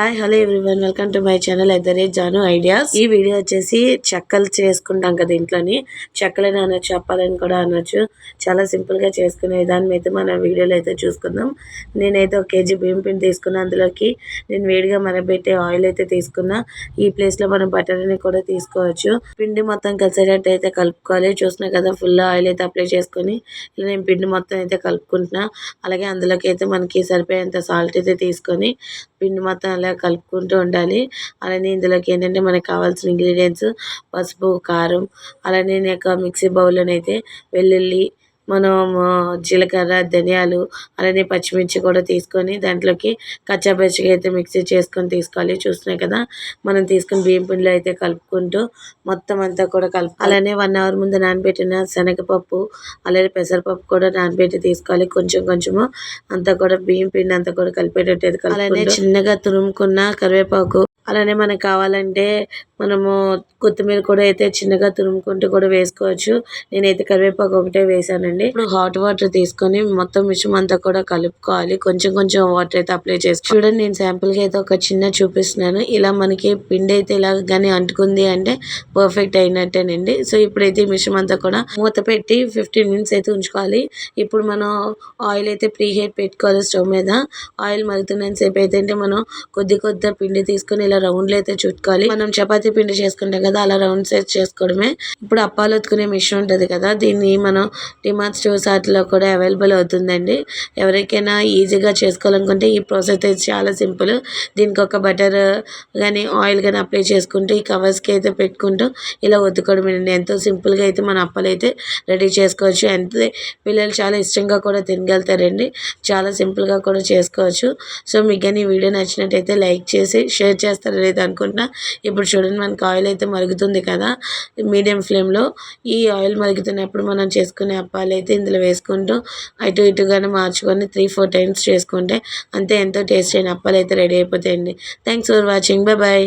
Hi hello everyone welcome to my channel at the rate Janu ideas ఈ video వచ్చేసి చెక్కలు చేసుకుంటాం కదా ఇంట్లోని. చెక్కలని అనొచ్చు చెప్పాలని కూడా అనొచ్చు. చాలా సింపుల్గా చేసుకునే విధానం అయితే మన వీడియోలో అయితే చూసుకుందాం. నేనైతే ఒక కేజీ బియ్యం పిండి తీసుకున్నా. అందులోకి నేను వేడిగా మరబెట్టే ఆయిల్ అయితే తీసుకున్నా. ఈ ప్లేస్లో మనం బటర్ని కూడా తీసుకోవచ్చు. పిండి మొత్తం కలిసేటట్టు అయితే కలుపుకోవాలి. చూసినా కదా ఫుల్ ఆయిల్ అయితే అప్లై చేసుకొని ఇలా నేను పిండి మొత్తం అయితే కలుపుకుంటున్నా. అలాగే అందులోకి అయితే మనకి సరిపోయేంత సాల్ట్ అయితే తీసుకొని పిండి మొత్తం అలా కలుపుకుంటూ ఉండాలి. అలానే ఇందులోకి ఏంటంటే మనకు కావాల్సిన ఇంగ్రీడియంట్స్ పసుపు కారం అలానే నేను మిక్సీ బౌల్లోనైతే వెల్లుల్లి మనం జీలకర్ర ధనియాలు అలానే పచ్చిమిర్చి కూడా తీసుకొని దాంట్లోకి కచ్చాపచ్చిగా అయితే మిక్సీ చేసుకొని తీసుకోవాలి. చూస్తున్నాయి కదా? మనం తీసుకుని బియ్యం పిండిలో అయితే కలుపుకుంటూ మొత్తం అంతా కూడా కలుపు అలానే వన్ అవర్ ముందు నానబెట్టిన శనగపప్పు అలానే పెసరపప్పు కూడా నానబెట్టి తీసుకోవాలి. కొంచెం కొంచెము అంతా కూడా బియ్యం పిండి అంతా కూడా కలిపేటట్టు అలానే చిన్నగా తురుముకున్న కరివేపాకు అలానే మనకు కావాలంటే మనము కొత్తిమీర కూడా అయితే చిన్నగా తురుముకుంటూ కూడా వేసుకోవచ్చు. నేనైతే కరివేపాకు ఒకటే వేసానండి. ఇప్పుడు హాట్ వాటర్ తీసుకొని మొత్తం మిషన్ అంతా కూడా కలుపుకోవాలి. కొంచెం కొంచెం వాటర్ అయితే అప్లై చేసి చూడండి నేను శాంపుల్గా అయితే ఒక చిన్న చూపిస్తున్నాను. ఇలా మనకి పిండి అయితే ఇలా కానీ అంటుకుంది అంటే పర్ఫెక్ట్ అయినట్టేనండి. సో ఇప్పుడైతే మిషన్ అంతా కూడా మూత పెట్టి ఫిఫ్టీన్ మినిట్స్ అయితే ఉంచుకోవాలి. ఇప్పుడు మనం ఆయిల్ అయితే ప్రీ హీట్ పెట్టుకోవాలి స్టవ్ మీద. ఆయిల్ మరుగుతున్నంతసేపు అయితే మనం కొద్ది కొద్ది పిండి తీసుకొని ఇలా రౌండ్లు అయితే చుట్టుకోవాలి. మనం చపాతీ పిండి చేసుకుంటాం కదా అలా రౌండ్ సైజ్ చేసుకోవడమే. ఇప్పుడు అప్పాలు ఒత్తుకునే మిషన్ ఉంటుంది కదా దీన్ని మనం డిమార్ట్ స్టోర్స్ వాటిలో కూడా అవైలబుల్ అవుతుందండి. ఎవరికైనా ఈజీగా చేసుకోవాలనుకుంటే ఈ ప్రాసెస్ అయితే చాలా సింపుల్. దీనికి ఒక బటర్ కానీ ఆయిల్ కానీ అప్లై చేసుకుంటూ ఈ కవర్స్కి అయితే పెట్టుకుంటూ ఇలా ఒత్తుకోవడమేనండి ఎంతో సింపుల్గా అయితే మన అప్పలు అయితే రెడీ చేసుకోవచ్చు. అంతే పిల్లలు చాలా ఇష్టంగా కూడా తినగలుగుతారండి. చాలా సింపుల్గా కూడా చేసుకోవచ్చు. సో మీకు కానీ వీడియో నచ్చినట్టయితే లైక్ చేసి షేర్ చేస్తారు లేదు అనుకుంటున్నా. ఇప్పుడు చూడండి మనకి ఆయిల్ అయితే మరుగుతుంది కదా. మీడియం ఫ్లేమ్లో ఈ ఆయిల్ మరుగుతున్నప్పుడు మనం చేసుకునే అప్పాలు అయితే ఇందులో వేసుకుంటూ అటు ఇటుగానే మార్చుకొని త్రీ ఫోర్ టైమ్స్ చేసుకుంటే అంతే ఎంతో టేస్ట్ అయిన అప్పాలు అయితే రెడీ అయిపోతాయండి. Thanks for watching bye bye